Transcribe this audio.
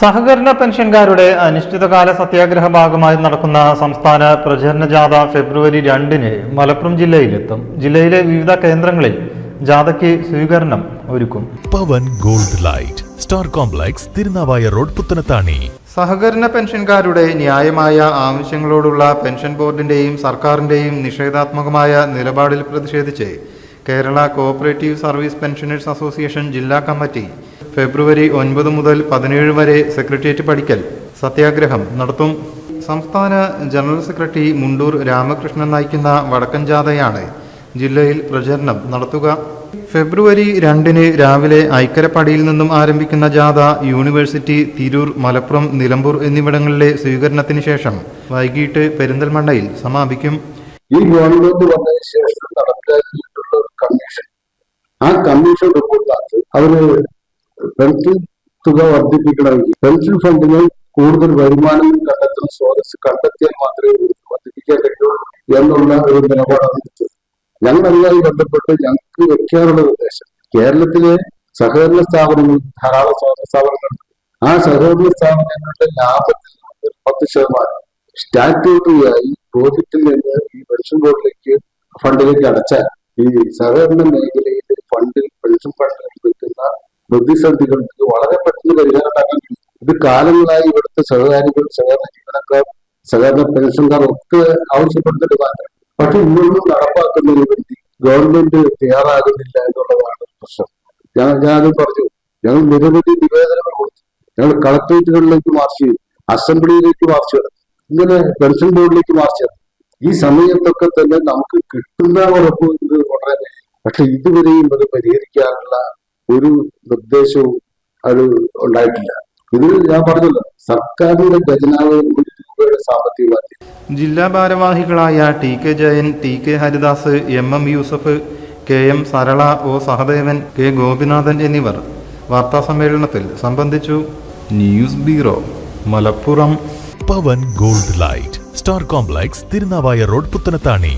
സഹകരണ പെൻഷൻകാരുടെ അനിശ്ചിതകാല സത്യാഗ്രഹ ഭാഗമായി നടക്കുന്ന സംസ്ഥാന പ്രചരണ ജാഥ ഫെബ്രുവരി രണ്ടിന് മലപ്പുറം ജില്ലയിലെത്തും. ജില്ലയിലെ വിവിധ കേന്ദ്രങ്ങളിൽ ജാഥയ്ക്ക് സ്വീകരണം ഒരുക്കും. Pavan gold light star complex Tirunavaya road Puthanathani. സഹകരണ പെൻഷൻകാരുടെ ന്യായമായ ആവശ്യങ്ങളോടുള്ള പെൻഷൻ ബോർഡിന്റെയും സർക്കാരിന്റെയും നിഷേധാത്മകമായ നിലപാടിൽ പ്രതിഷേധിച്ച് Kerala cooperative service pensioners association ജില്ലാ കമ്മിറ്റി ഫെബ്രുവരി ഒൻപത് മുതൽ പതിനേഴ് വരെ സെക്രട്ടേറിയറ്റ് പഠിക്കൽ. സത്യാഗ്രഹം നടത്തും. സംസ്ഥാന ജനറൽ സെക്രട്ടറി മുണ്ടൂർ രാമകൃഷ്ണൻ നയിക്കുന്ന വടക്കൻ ജാഥയാണ് ജില്ലയിൽ പ്രചരണം നടത്തുക. ഫെബ്രുവരി രണ്ടിന് രാവിലെ ഐക്കരപ്പടിയിൽ നിന്നും ആരംഭിക്കുന്ന ജാഥ യൂണിവേഴ്സിറ്റി തിരൂർ മലപ്പുറം നിലമ്പൂർ എന്നിവിടങ്ങളിലെ സ്വീകരണത്തിന് ശേഷം വൈകിട്ട് പെരിന്തൽമണ്ണയിൽ സമാപിക്കും. ഈ ഗവൺമെന്റ് വന്നതിന് ശേഷം നടപ്പിലാക്കിയിട്ടുള്ള ഒരു കമ്മീഷൻ. ആ കമ്മീഷൻ റിപ്പോർട്ടിനകത്ത് അവർ പെൻഷൻ തുക വർദ്ധിപ്പിക്കണമെങ്കിൽ പെൻഷൻ ഫണ്ടിന് കൂടുതൽ വരുമാനം കണ്ടെത്തുന്ന സ്രോതസ് കണ്ടെത്തിയാൽ മാത്രമേ വർദ്ധിപ്പിക്കാൻ കഴിയുള്ളൂ എന്നുള്ള ഒരു നിലപാടാണ് എടുത്തത് ഞങ്ങൾ അതുമായി ബന്ധപ്പെട്ട് ഞങ്ങൾക്ക് വെക്കാനുള്ള നിർദ്ദേശം. കേരളത്തിലെ സഹകരണ സ്ഥാപനങ്ങൾ ധാരാളം സഹകരണ സ്ഥാപനങ്ങളുണ്ട് ആ സഹകരണ സ്ഥാപനങ്ങളുടെ ലാഭത്തിൽ നിന്ന് പത്ത് ശതമാനം സ്റ്റാറ്റ്യൂട്ടറിയായി പ്രോജക്റ്റിൽ നിന്ന് ഈ പെൻഷൻ ബോർഡിലേക്ക് ഫണ്ടിലേക്ക് അടച്ചാൽ ഈ സഹകരണ മേഖലയിലെ ഫണ്ടിൽ പെൻഷൻ വെക്കുന്ന പ്രതിസന്ധികൾക്ക് വളരെ പെട്ടെന്ന് പരിഹാരം ഉണ്ടാക്കാൻ ഇത് കാലങ്ങളായി ഇവിടുത്തെ സഹകാരികൾ സഹകരണ ജീവനക്കാർ സഹകരണ പെൻഷൻകാർ ഒക്കെ ആവശ്യപ്പെടുന്ന ഡിമാൻഡാണ് പക്ഷെ ഇന്നൊന്നും നടപ്പാക്കുന്നതിന് വേണ്ടി ഗവൺമെന്റ് തയ്യാറാകുന്നില്ല എന്നുള്ളതാണ് പ്രശ്നം. ഞാൻ ഞാനത് പറഞ്ഞു ഞങ്ങൾ നിരവധി നിവേദനങ്ങൾ കൊടുത്തു. ഞങ്ങൾ കളക്ട്രേറ്റുകളിലേക്ക് മാർച്ച് ചെയ്തു അസംബ്ലിയിലേക്ക് മാർച്ച് ചെയ്തു ഇങ്ങനെ പെൻഷൻ ബോർഡിലേക്ക് മാർച്ച് ചെയ്തു. ഈ സമയത്തൊക്കെ തന്നെ നമുക്ക് കിട്ടുന്ന ഉറപ്പ് വളരെ പക്ഷെ ഇതുവരെയും അത് പരിഹരിക്കാനുള്ള ഒരു നിർദ്ദേശവും അത് ഉണ്ടായിട്ടില്ല. ഇത് ഞാൻ പറഞ്ഞല്ലോ സർക്കാരിന്റെ ഖജനാവ് ഒരു രൂപയുടെ സാമ്പത്തിക ബാധ്യത. ജില്ലാ ഭാരവാഹികളായ T K Jayan T K Haridas M M Yusuf K M Sarala O Sahadevan K Gopinathan എന്നിവർ വാർത്താ സമ്മേളനത്തിൽ സംബന്ധിച്ചു. News bureau Malappuram. Pavan gold light star complex Tirunavaya road Puthanathani.